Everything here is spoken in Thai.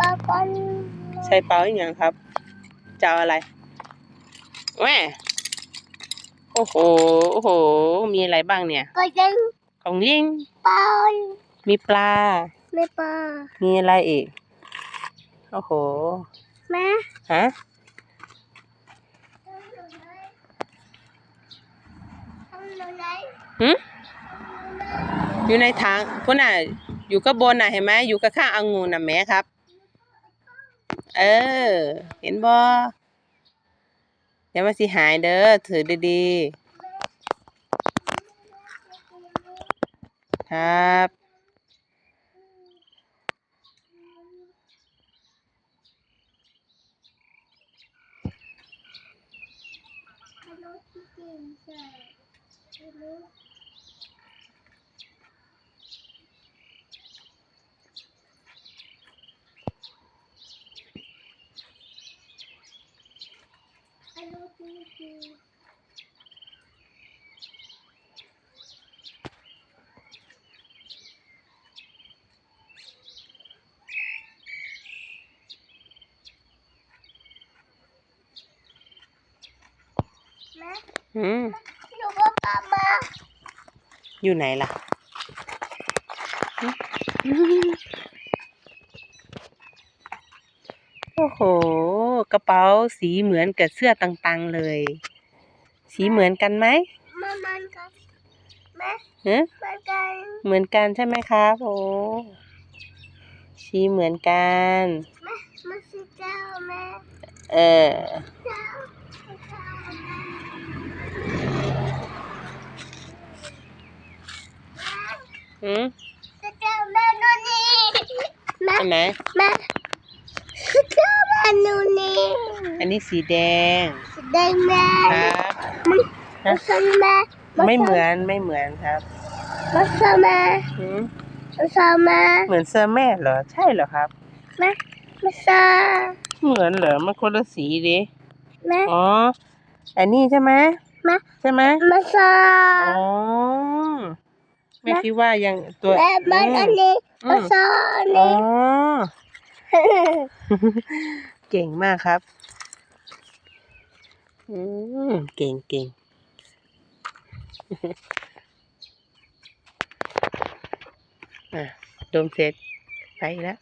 ปลาก่อนใช้เปาอีกอย่างครับจะเอาอะไรแหม่โอ้โหโอ้โห มีอะไรบ้างเนี่ย ก็ยังของลิงปลามีปลาไม่ปลามีอะไรอีก โอ้โหแม่ฮะทำอะไรหึอยู่ในถังพุ่นน่ะ อยู่ก็บนน่ะเห็นไหมอยู่กับข้างองุ่นน่ะแม่ครับ เออ เห็นบ่เดี๋ยวมาสิหายเด้อถือดีๆ ครับแม่ อืมหนูก็กลับมาอยู่ไหนล่ะหึ โอ้โห กระเป๋าสีเหมือนกับเสื้อตังๆเลย สีเหมือนกันไหมมามันกันแม่ฮะมันกันเหมือนกันใช่ไหมครับโอ้สีเหมือนกันแม่มาสิเจ้าแม่เออเจ้าเจ้าหืมเจ้าแม่นูนี่แม่อัน ไหนแม่เจ้าแม่นูนี่อันนี้สีแดงแดงแม่ครับมาสนแม่ไม่เหมือนไม่เหมือนครับมาสนแม่หืมมาสนแม่เหมือนเสื้อแม่เหรอใช่เหรอครับแม่มาสนเหมือนเหรอมันคนละสีดิแม่อ๋ออันนี้ใช่ไหมแม่ใช่ไหมมาสอ๋อนไม่คิดว่ายังตัวแม่มันอันนี้อืมามสนอ๋อนี่ เก่งมากครับอืมเก่งเก่งอะดมเสร็จไปแล้ว